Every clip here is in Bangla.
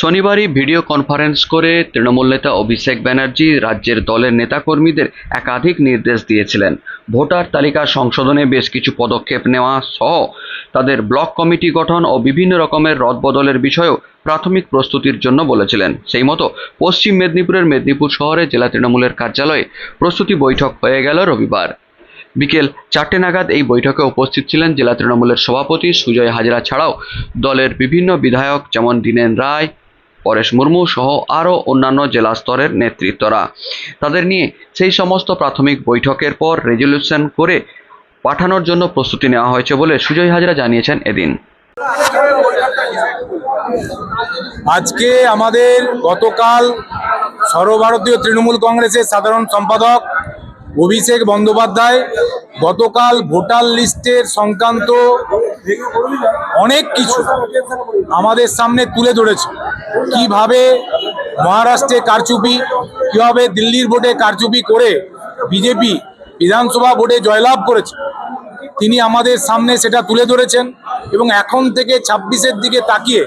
শনিবারই ভিডিও কনফারেন্স করে তৃণমূল নেতা অভিষেক ব্যানার্জি রাজ্যের দলের নেতাকর্মীদের একাধিক নির্দেশ দিয়েছিলেন। ভোটার তালিকা সংশোধনে বেশ কিছু পদক্ষেপ নেওয়া সহ তাদের ব্লক কমিটি গঠন ও বিভিন্ন রকমের রদবদলের বিষয়েও প্রাথমিক প্রস্তুতির জন্য বলেছিলেন। সেই মতো পশ্চিম মেদিনীপুরের মেদিনীপুর শহরে জেলা তৃণমূলের কার্যালয়ে প্রস্তুতি বৈঠক হয়ে গেল রবিবার। বিকেল চারটে নাগাদ এই বৈঠকে উপস্থিত ছিলেন জেলা তৃণমূলের সভাপতি সুজয় হাজরা ছাড়াও দলের বিভিন্ন বিধায়ক যেমন দীনেন রায় পরেশ মুর্মু সহ আরও অন্যান্য জেলা স্তরের নেতৃত্বরা। তাদের নিয়ে সেই সমস্ত প্রাথমিক বৈঠকের পর রেজলিউশন করে পাঠানোর জন্য প্রস্তুতি নেওয়া হয়েছে বলে সুজয় হাজরা জানিয়েছেন এদিন। আজকে আমাদের গতকাল সর্বভারতীয় তৃণমূল কংগ্রেসের সাধারণ সম্পাদক অভিষেক বন্দ্যোপাধ্যায় গতকাল ভোটার লিস্টের সংক্রান্ত অনেক কিছু আমাদের সামনে তুলে ধরেছে। কীভাবে মহারাষ্ট্রে কারচুপি, কীভাবে দিল্লির ভোটে কারচুপি করে বিজেপি বিধানসভা ভোটে জয়লাভ করেছে, তিনি আমাদের সামনে সেটা তুলে ধরেছেন এবং এখন থেকে ছাব্বিশের দিকে তাকিয়ে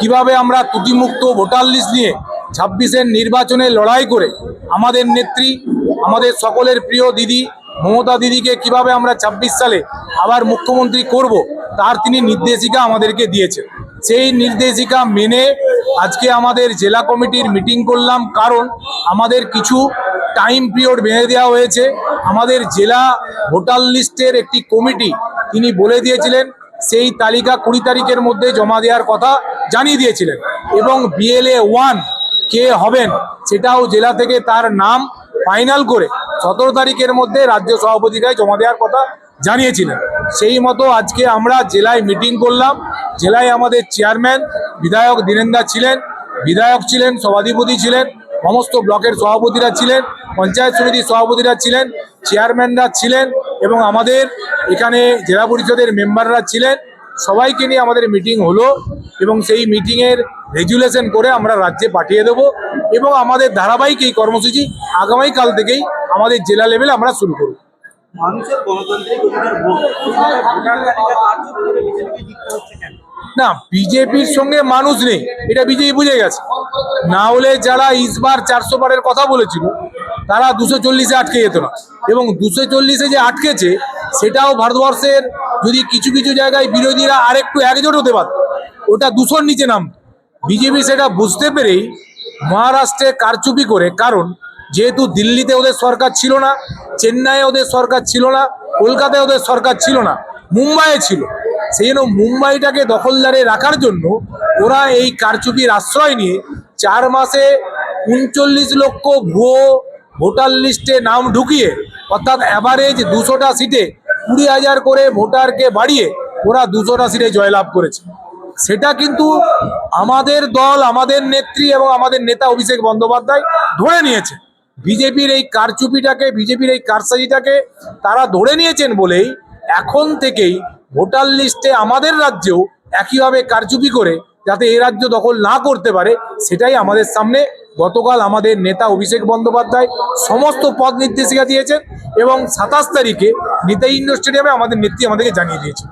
কীভাবে আমরা ত্রুটিমুক্ত ভোটার লিস্ট নিয়ে ছাব্বিশের নির্বাচনে লড়াই করে আমাদের নেত্রী, আমাদের সকলের প্রিয় দিদি মমতা দিদিকে কীভাবে আমরা ছাব্বিশ সালে আবার মুখ্যমন্ত্রী করব, তার তিনি নির্দেশিকা আমাদেরকে দিয়েছেন। সেই নির্দেশিকা মেনে আজকে আমাদের জেলা কমিটির মিটিং করলাম, কারণ আমাদের কিছু টাইম পিরিয়ড বেঁধে দেওয়া হয়েছে। আমাদের জেলা ভোটার লিস্টের একটি কমিটি তিনি বলে দিয়েছিলেন, সেই তালিকা কুড়ি তারিখের মধ্যে জমা দেওয়ার কথা জানিয়ে দিয়েছিলেন। এবং বিএলএ ওয়ান কে হবেন, সেটাও জেলা থেকে তার নাম ফাইনাল করে সতেরো তারিখের মধ্যে রাজ্য সভাপতিরাই জমা দেওয়ার কথা জানিয়েছিলেন। সেই মতো আজকে আমরা জেলায় মিটিং করলাম। জেলায় আমাদের চেয়ারম্যান, বিধায়ক দীনেন্দা ছিলেন, বিধায়ক ছিলেন, সভাধিপতি ছিলেন, সমস্ত ব্লকের সভাপতিরা ছিলেন, পঞ্চায়েত সমিতির সভাপতিরা ছিলেন, চেয়ারম্যানরা ছিলেন এবং আমাদের এখানে জেলা পরিষদের মেম্বাররা ছিলেন। সবাইকে নিয়ে আমাদের মিটিং হলো। এবং সেই মিটিংয়ের রেজুলেশন করে আমরা রাজ্যে পাঠিয়ে দেব এবং আমাদের ধারাবাহিক এই কর্মসূচি আগামীকাল থেকেই আমাদের জেলা লেভেলে আমরা শুরু করব। না বিজেপির সঙ্গে মানুষ নেই এটা বিজেপি বুঝে গেছে। না হলে যারা ইসবার চারশো বারের কথা বলেছিল তারা দুশো চল্লিশে আটকে যেত না। এবং দুশো চল্লিশে যে আটকেছে সেটাও ভারতবর্ষের যদি কিছু কিছু জায়গায় বিরোধীরা আরেকটু একজোট হতে পারত। ওটা দুশোর নিচে নাম। বিজেপি সেটা বুঝতে পেরেই মহারাষ্ট্রে কারচুপি করে, কারণ যেহেতু দিল্লিতে ওদের সরকার ছিল না, চেন্নাইয়ে ওদের সরকার ছিল না, কলকাতায় ওদের সরকার ছিল না, মুম্বাইয়ে ছিল। সেই জন্য মুম্বাইটাকে দখলদারে রাখার জন্য ওরা এই কারচুপির আশ্রয় নিয়ে চার মাসে উনচল্লিশ লক্ষ ভুয়ো ভোটার লিস্টে নাম ঢুকিয়ে, অর্থাৎ অ্যাভারেজ দুশোটা সিটে কুড়ি হাজার করে ভোটারকে বাড়িয়ে ওরা দুশোটা সিটে জয়লাভ করেছে। সেটা কিন্তু আমাদের দল, আমাদের নেত্রী এবং আমাদের নেতা অভিষেক বন্দ্যোপাধ্যায় ধরে নিয়েছে। বিজেপির এই কারচুপিটাকে, বিজেপির এই কারসাজিটাকে তারা ধরে নিয়েছেন বলেই এখন থেকেই ভোটার লিস্টে আমাদের রাজ্যেও একইভাবে কারচুপি করে যাতে এই রাজ্য দখল না করতে পারে, সেটাই আমাদের সামনে গতকাল আমাদের নেতা অভিষেক বন্দ্যোপাধ্যায় সমস্ত পদ নির্দেশিকা দিয়েছেন এবং সাতাশ তারিখে নেতাই ইন্ডোর স্টেডিয়ামে আমাদের নেত্রী আমাদেরকে জানিয়ে দিয়েছে